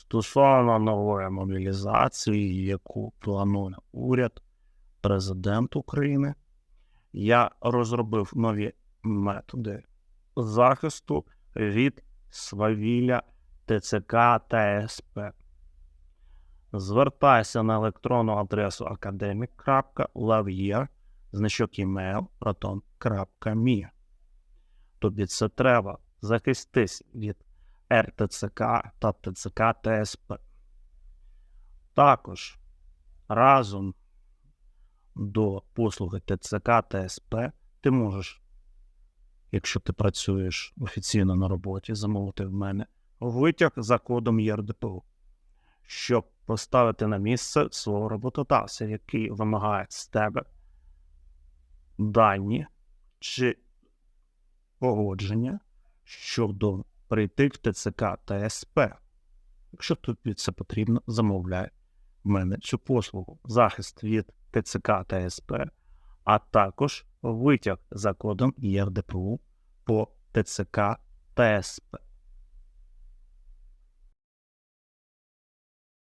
Стосовно нової мобілізації, яку планує уряд, президент України, я розробив нові методи захисту від свавілля ТЦК та СП. Звертайся на електронну адресу academic.lavier, значок email, proton.me. Тобі це треба. Захистись від РТЦК та ТЦК ТСП. Також разом до послуги ТЦК ТСП ти можеш, якщо ти працюєш офіційно на роботі, замовити в мене витяг за кодом ЄРДПУ, щоб поставити на місце свого роботодавця, який вимагає з тебе дані чи погодження щодо прийти в ТЦК та СП. Якщо тобі це потрібно, замовляй в мене цю послугу. Захист від ТЦК та СП, а також витяг за кодом ЄРДПУ по ТЦК та СП.